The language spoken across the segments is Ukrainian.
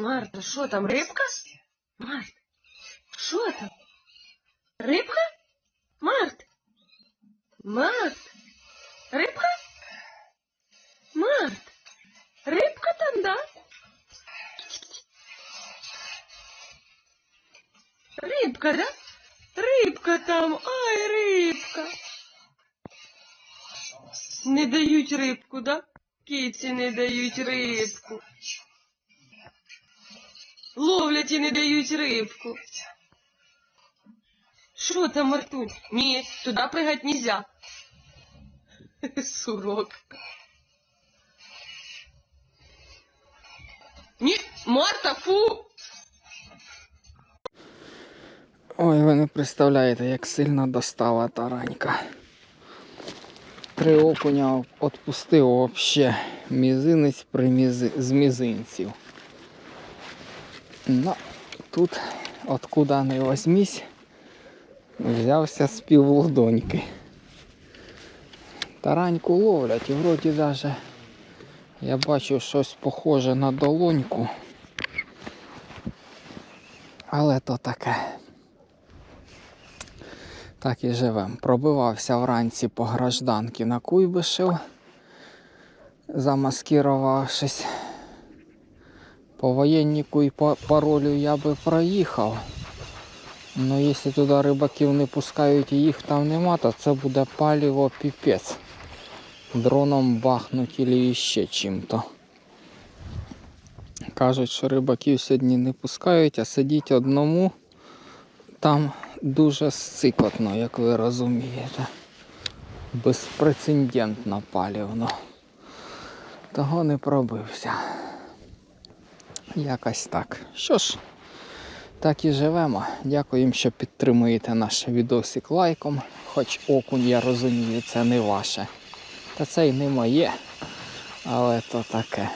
Марта, що там, рибка? Март, що там? Рибка? Март? Март? Рибка? Март? Рибка там, да? Рибка, да? Рибка там, ай, рибка. Не дають рибку, да? Киці не дають рибку. Ловлять і не дають рибку. Що там, Мартунь? Ні, туди пригать нельзя. Сурок. Ні, Марта, фу! Ой, ви не представляєте, як сильно достала таранька. Три окуня відпустив вообще мізинець при мізи... з мізинців. Ну, тут, откуда не возьмись, взявся з півлодоньки. Тараньку ловлять і вроді даже я бачу щось похоже на долоньку. Але то таке. Так і живем. Пробивався вранці по гражданки на Куйбишев, замаскірувавшись. По воєннику і по паролю я би проїхав. Ну, якщо туди рибаків не пускають і їх там нема, то це буде паліво піпець. Дроном бахнуть або ще чим-то. Кажуть, що рибаків сьогодні не пускають, а сидіть одному там дуже сцикотно, як ви розумієте. Безпрецедентно палівно. Того не пробився. Якось так. Що ж, так і живемо. Дякуємо, що підтримуєте наш відосик лайком. Хоч окунь, я розумію, це не ваше. Та це й не моє. Але то таке.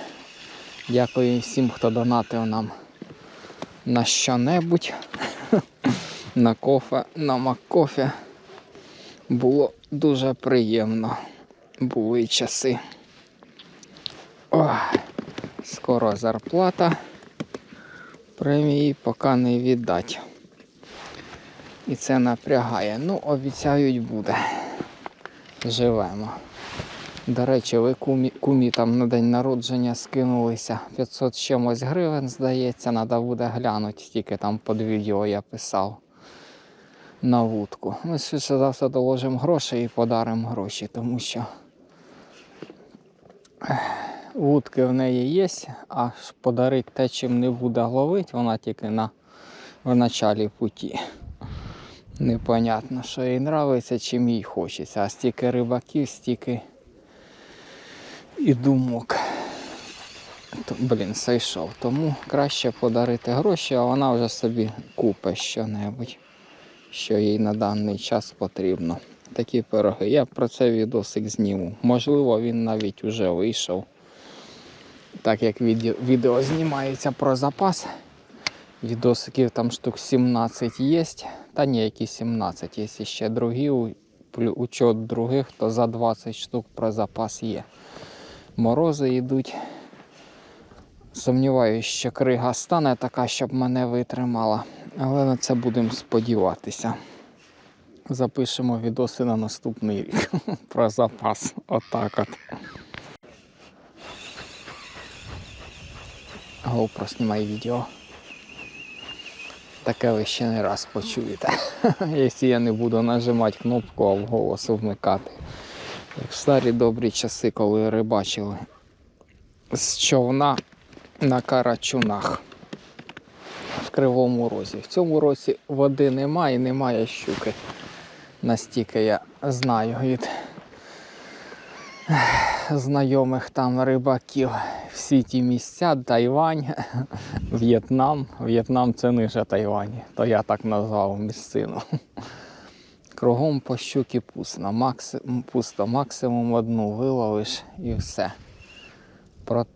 Дякую всім, хто донатив нам на що-небудь. на кофе, на маккофе. Було дуже приємно. Були часи. Ох, скоро зарплата. Премії поки не віддать. І це напрягає. Ну, обіцяють буде. Живемо. До речі, ви кумі, кумі там на день народження скинулися 500 з чимось гривень, здається, треба буде глянути, тільки там під відео я писав на вудку. Ми швидше за все доложимо гроші і подаримо гроші, тому що вудки в неї є, а ж подарити те, чим не буде ловити, вона тільки на, в началі путі. Непонятно, що їй подобається, чим їй хочеться. А стільки рибаків, стільки і думок. То, блін, зайшов. Тому краще подарити гроші, а вона вже собі купить що-небудь, що їй на даний час потрібно. Такі пироги. Я про це відосик зніму. Можливо, він навіть уже вийшов. Так як відео, знімається про запас. Відосиків там штук 17 є. Та ні, які 17, є ще другі, учет других, то за 20 штук про запас є. Морози йдуть. Сумніваюся, що крига стане така, щоб мене витримала. Але на це будемо сподіватися. Запишемо відоси на наступний рік про запас. Отак от. GoPro знімай відео. Таке ви ще не раз почуєте. Якщо я не буду нажимати кнопку, а вголос вмикати. Як в старі добрі часи, коли рибачили з човна на карачунах в Кривому Розі. В цьому році води немає і немає щуки. Настільки я знаю від знайомих там рибаків. Всі ті місця, Тайвань, В'єтнам. В'єтнам це ниже Тайвані, то я так назвав місцину. Кругом по щуки пусто, Макси... пусто. максимум одну виловиш і все. Про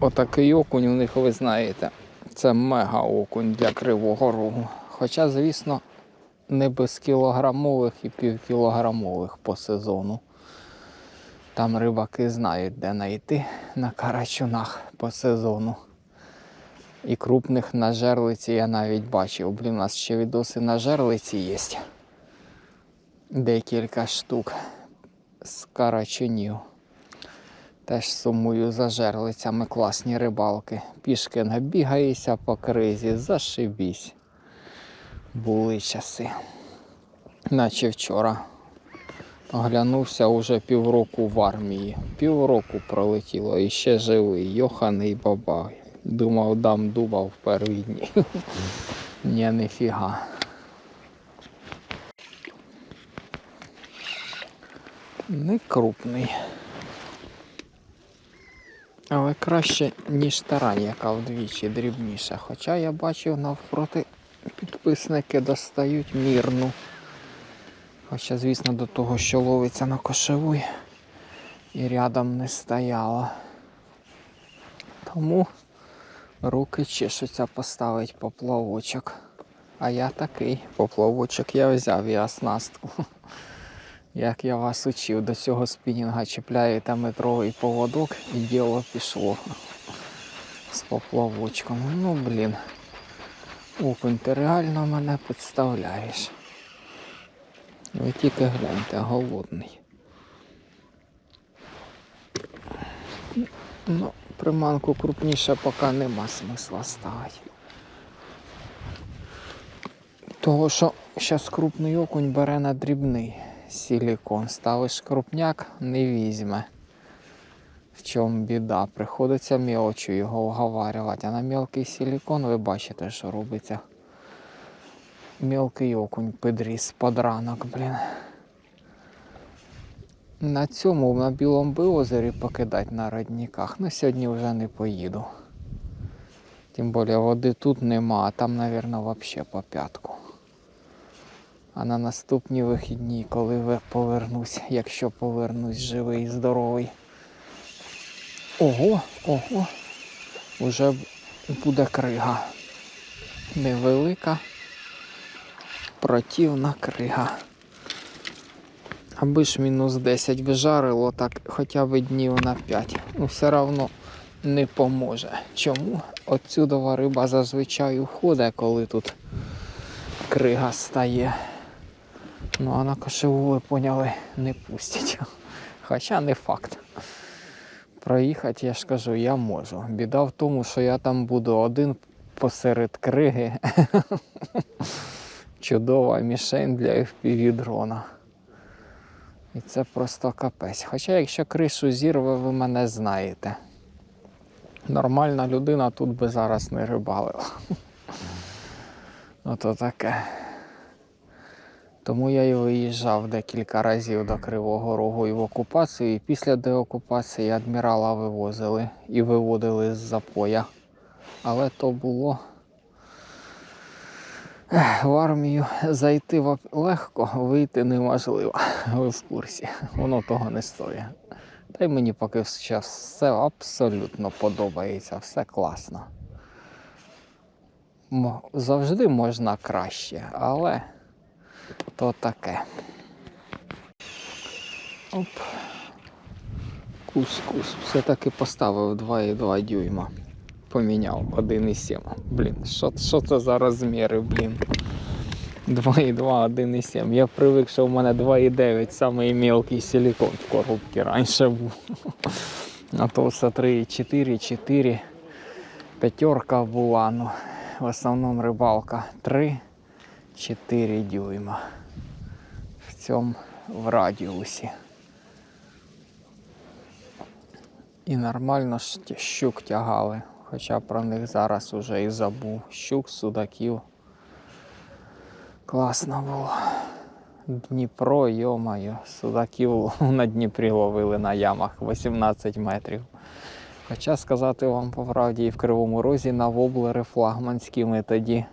отакий окунь у них, ви знаєте, це мега окунь для Кривого Рогу. Хоча, звісно, не без кілограмових і півкілограмових по сезону. Там рибаки знають, де знайти на карачунах по сезону. І крупних на жерлиці я навіть бачив. Блін, у нас ще відоси на жерлиці є. Декілька штук з карачунів. Теж сумую за жерлицями класні рибалки. Пішки набігаєшся по кризі, зашибісь. Були часи. Наче вчора. Оглянувся уже півроку в армії. Півроку пролетіло і ще живий, йоханий бабай. Думав, дам дуба в перві дні. Ні, ніфіга. Не крупний. Але краще, ніж тарань, яка вдвічі дрібніша. Хоча я бачив навпроти підписники достають мірну. Хоча, звісно, до того, що ловиться на кошевуй, і рядом не стояла. Тому руки чешуться поставити поплавочок. А я такий поплавочок я взяв і оснастку. Як я вас учив, до цього спінінга чіпляєте метровий поводок і діло пішло з поплавочком. Ну блін. Окунь, ти реально мене підставляєш. Ви тільки гляньте, голодний. Ну, приманку крупніше поки нема смисла ставити. Того, що зараз крупний окунь бере на дрібний силікон. Ставиш крупняк, не візьме. В чому біда? Приходиться мелочю його уговарювати. А на мелкий силікон ви бачите, що робиться. Мелкий окунь підріс під ранок, блін. На цьому на білому озері покидати на родниках. Ну сьогодні вже не поїду. Тим більше води тут нема, а там, мабуть, взагалі по п'ятку. А на наступні вихідні, коли повернусь, якщо повернусь живий і здоровий. Ого, ого, вже буде крига. Невелика, противна крига. Аби ж мінус 10 вижарило, так хоча б днів на 5. Ну, все одно не поможе. Чому? Отсюдова риба зазвичай уходить, коли тут крига стає. Ну а на кошеву, поняли, не пустять. Хоча не факт. Проїхати, я ж кажу, я можу. Біда в тому, що я там буду один посеред криги. Чудова мішень для FPV дрона. І це просто капець. Хоча якщо кришу зірве, ви мене знаєте. Нормальна людина тут би зараз не рибалила. Ото таке. Тому я і виїжджав декілька разів до Кривого Рогу і в окупацію. І після деокупації адмірала вивозили і виводили з запоя. Але то було в армію зайти легко, вийти неможливо. Ви в курсі. Воно того не стоїть. Та й мені поки зараз все абсолютно подобається, все класно. Завжди можна краще, але то таке. Оп. Кус-кус. Все-таки поставив 2,2 дюйма. Поміняв 1,7. Блін, що, що це за розміри, блін? 2,2, 1,7. Я привик, що в мене 2,9, самий мелкий силікон в коробці раніше був. А то все 3,4, 4. П'ятерка була, ну, в основному рибалка 3, 4 дюйма. В цьому в радіусі. І нормально щук тягали. Хоча про них зараз уже і забув. Щук, судаків. Класно було. Дніпро, йомаю, судаків на Дніпрі ловили на ямах 18 метрів. Хоча сказати вам по правді, і в Кривому Розі на воблери флагманські ми тоді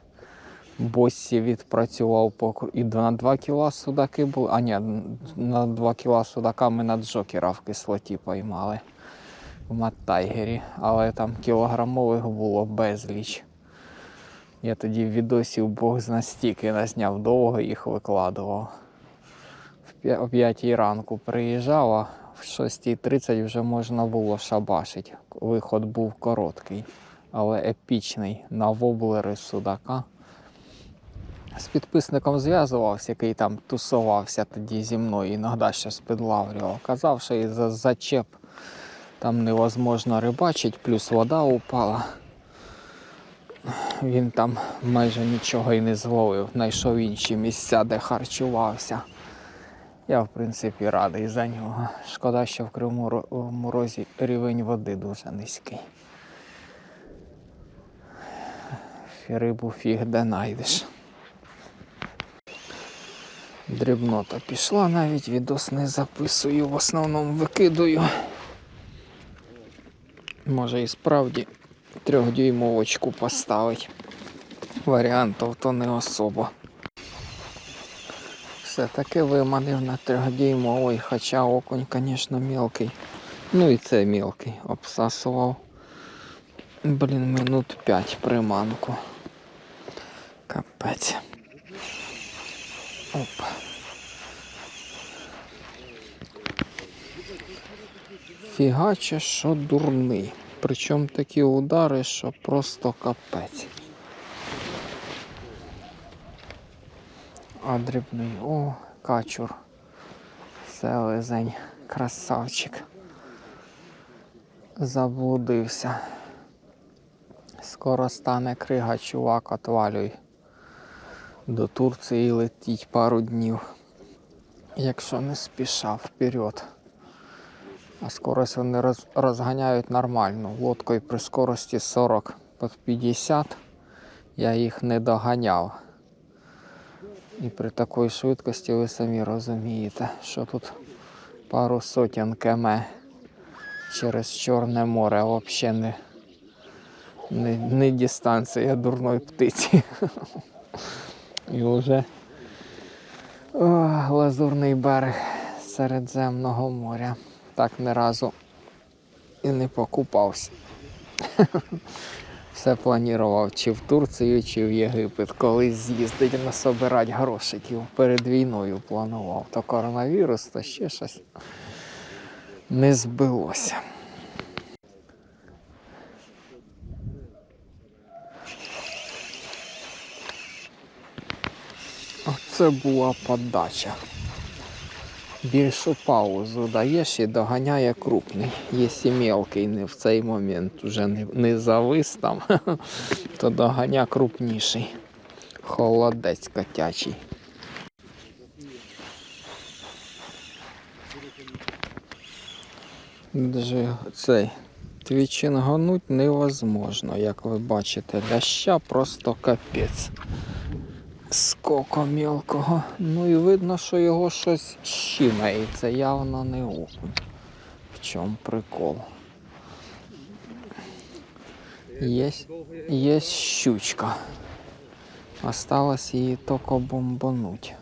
Боссі відпрацював по кру- і на 2 кіла судаки були. А ні, на 2 кіла судака ми на джокера в кислоті поймали в Маттайгері, але там кілограмових було безліч. Я тоді відосів Бог зна стільки насняв довго їх викладував. О 5 ранку приїжджав, а в 6.30 вже можна було шабашити. Виход був короткий. але епічний на воблери судака. З підписником зв'язувався, який там тусувався тоді зі мною, іноді щось підлавлював. Казав, що і за зачеп там невозможно рибачити, плюс вода упала. Він там майже нічого і не зловив, знайшов інші місця, де харчувався. Я, в принципі, радий за нього. Шкода, що в Кривому Ро- морозі рівень води дуже низький. Рибу фіг де знайдеш. Дрібнота пішла, навіть відос не записую, в основному викидую. Може і справді трьохдюймовочку поставить. Варіантів то не особо. Все-таки виманив на трьохдюймовий, хоча окунь, звісно, мілкий. Ну і це мілкий. Обсасував. Блін, минут 5 приманку. Капець. Оп. Фігаче, що дурний. Причому такі удари, що просто капець. А дрібний. О, качур. Селезень, красавчик. Заблудився. Скоро стане крига, чувак, отвалюй. До Турції летіть пару днів. Якщо не спіша вперед. А скорость вони роз, розганяють нормально. Лодкою при скорості 40 під 50 я їх не доганяв. І при такій швидкості ви самі розумієте, що тут пару сотень км через Чорне море взагалі не, не, не дистанція дурної птиці. І вже лазурний берег Середземного моря. Так ні разу і не покупався. Все планував чи в Турцію, чи в Єгипет. Колись з'їздить насобирати грошиків. Перед війною планував. То коронавірус, то ще щось не збилося. Оце була подача. Більшу паузу даєш і доганяє крупний. Якщо мелкий не в цей момент вже не, не завис там, то доганя крупніший. Холодець котячий. Цей твічингануть невозможно, як ви бачите. Ляща просто капець. Скоко мілкого. Ну і видно, що його щось щімає. І це явно не окунь. В чому прикол? Є, є щучка. Осталось її тільки бомбануть.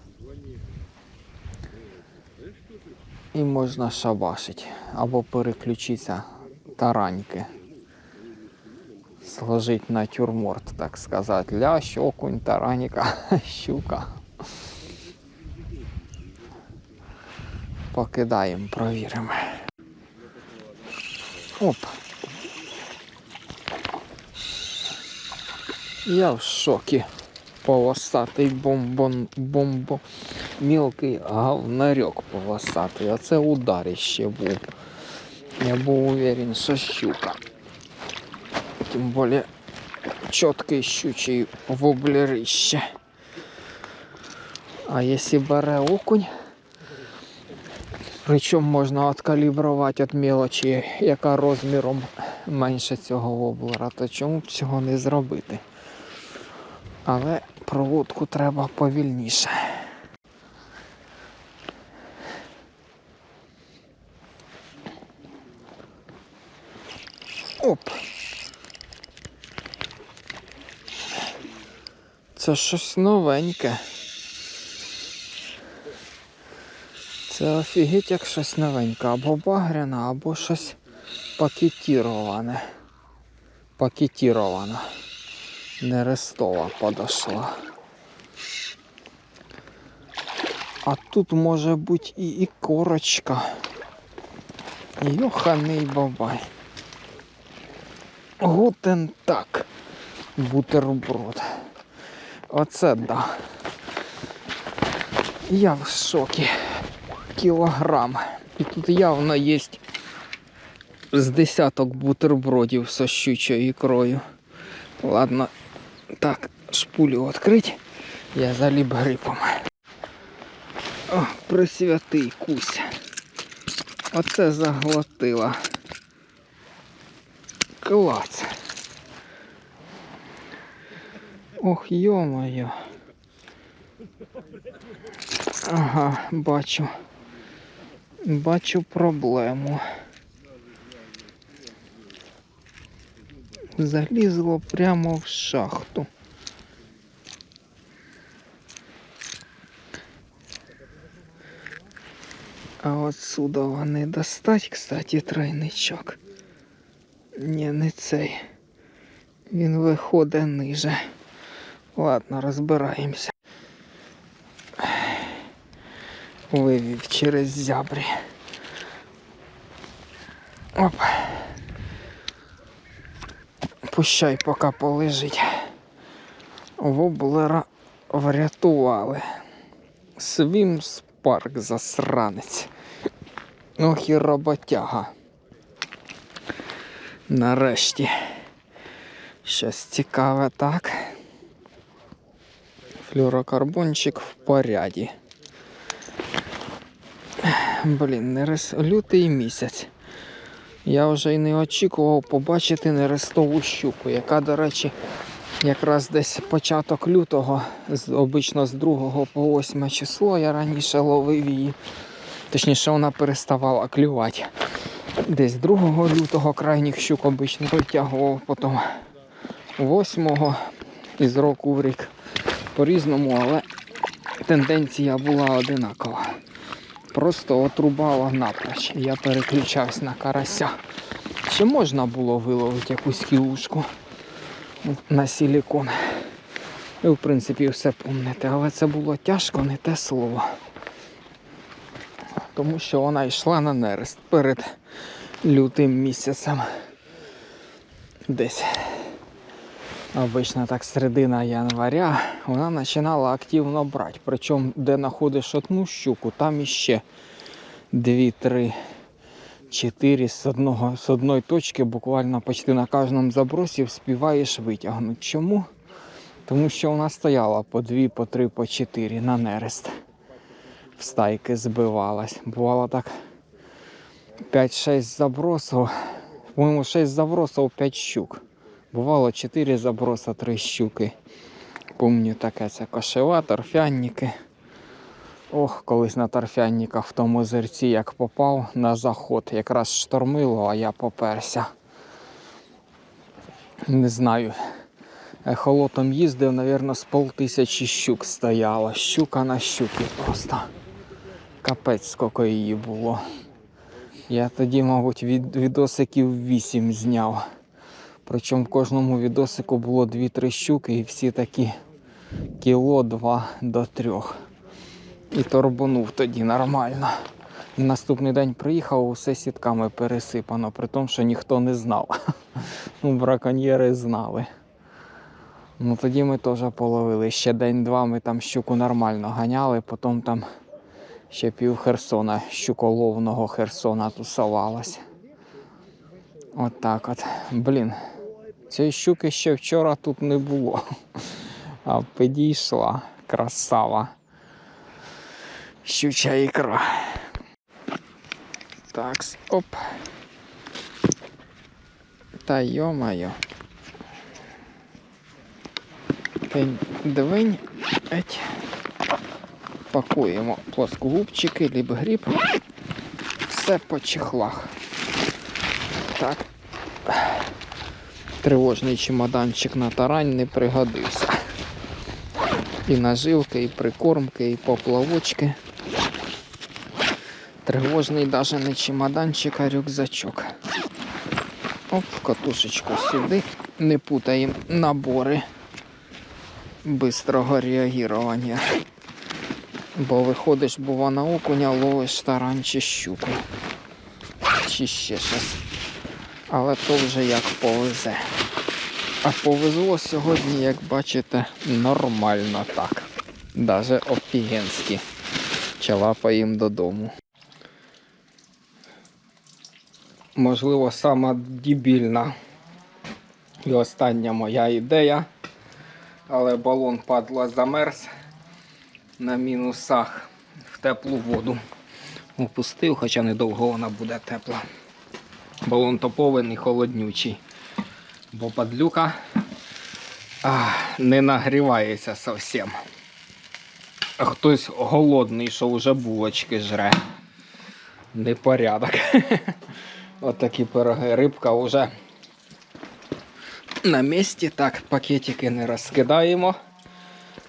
І можна шабашить. Або переключитися тараньки. Сложить натюрморт, так сказати. Лящ, окунь, тараніка, щука. Покидаємо, провіримо. Оп. Я в шокі. Полосатий бомбон, бомбо. Мілкий говнарьок полосатий. Оце ударище був. Я був уверен, що щука. Тим більше чіткий щучий воблерище. А якщо бере окунь, причому можна откалібрувати від мелочі, яка розміром менше цього воблера, то чому б цього не зробити? Але проводку треба повільніше. Оп. Це щось новеньке. Це офігеть як щось новеньке. Або багряна, або щось пакетіроване. Пакетірована. Нерестова подошла. А тут може бути і, і корочка. Йоханий бабай. Гутен так. Бутерброд. Оце да. Я в шокі. Кілограм. І тут явно є з десяток бутербродів з щучою ікрою. Ладно, так, шпулю відкрить. Я заліп грипом. О, присвятий кусь. Оце заглотила. Клац. Ох, йо-моє. Ага, бачу. Бачу проблему. Залізло прямо в шахту. А отсюда вони достать, кстати, тройничок. Ні, не цей. Він виходить ниже. Ладно, розбираємося. Вивів через зябрі. Оп. Пущай поки полежить. Воблера врятували. Свім спарк засранець. Ох і роботяга. Нарешті. Щось цікаве так. Флюрокарбончик в поряді. Блін, нерес... лютий місяць. Я вже й не очікував побачити нерестову щуку, яка, до речі, якраз десь початок лютого, обично з 2 по 8 число, я раніше ловив її. Точніше, вона переставала клювати. Десь 2 лютого крайніх щук обично витягував, потім 8 із року в рік по-різному, але тенденція була одинакова. Просто отрубало напроч. Я переключався на карася. Чи можна було виловити якусь кілушку на силікон? Ви, в принципі, все помните, але це було тяжко, не те слово. Тому що вона йшла на нерест перед лютим місяцем. Десь. Обично так середина января вона починала активно брати. Причому де знаходиш одну щуку, там іще 2, 3, 4 з, одного, з одної точки буквально почти на кожному забросі вспіваєш витягнути. Чому? Тому що вона стояла по 2, по 3, по 4 на нерест. В стайки збивалась. Бувало так 5-6 забросів. По-моєму, 6 забросів, 5 щук. Бувало 4 заброса, 3 щуки. Помню таке, це кошева, торфянники. Ох, колись на торфянниках в тому озерці як попав на заход. Якраз штормило, а я поперся. Не знаю. Ехолотом їздив, мабуть, з полтисячі щук стояло. Щука на щуки просто. Капець, скільки її було. Я тоді, мабуть, від, відосиків 8 зняв. Причому в кожному відосику було 2-3 щуки і всі такі кіло 2 до 3. І торбанув тоді нормально. Наступний день приїхав, усе сітками пересипано, при тому, що ніхто не знав. Ну, браконьєри знали. Ну тоді ми теж половили. Ще день-два ми там щуку нормально ганяли, потім там ще пів Херсона, щуколовного Херсона тусувалось. От так от. Блін. Цієї щуки ще вчора тут не було. А підійшла красава. Щуча ікра. Такс, оп. Та йо-моє. День двинь. Еть. Пакуємо плоскогубчики, либо гріб. Все по чехлах. Так. Тривожний чемоданчик на тарань не пригодився. І наживки, і прикормки, і поплавочки. Тривожний навіть не чемоданчик, а рюкзачок. Оп, катушечку сюди. Не путаємо набори бистрого реагування. Бо виходиш, бува на окуня, ловиш тарань чи щуку. Чи ще щось. Але то вже як повезе. А повезло сьогодні, як бачите, нормально так. Даже офігенськи. Чалапаємо додому. Можливо, сама дебільна і остання моя ідея. Але балон падла замерз на мінусах в теплу воду. Опустив, хоча недовго вона буде тепла. Балон топовий холоднючий. Бо падлюка а, не нагрівається зовсім. Хтось голодний, що вже булочки жре. Непорядок. Отакі пироги. Рибка вже на місці. Так, пакетики не розкидаємо.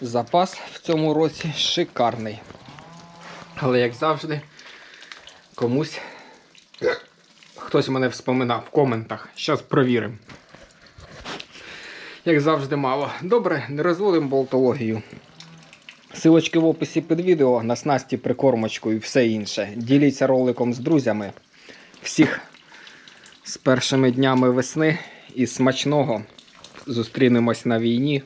Запас в цьому році шикарний. Але як завжди, комусь хтось мене вспоминав в коментах. Зараз провіримо. Як завжди, мало. Добре, не розводимо болтологію. Силочки в описі під відео на снасті, прикормочку і все інше. Діліться роликом з друзями. Всіх з першими днями весни і смачного. Зустрінемось на війні.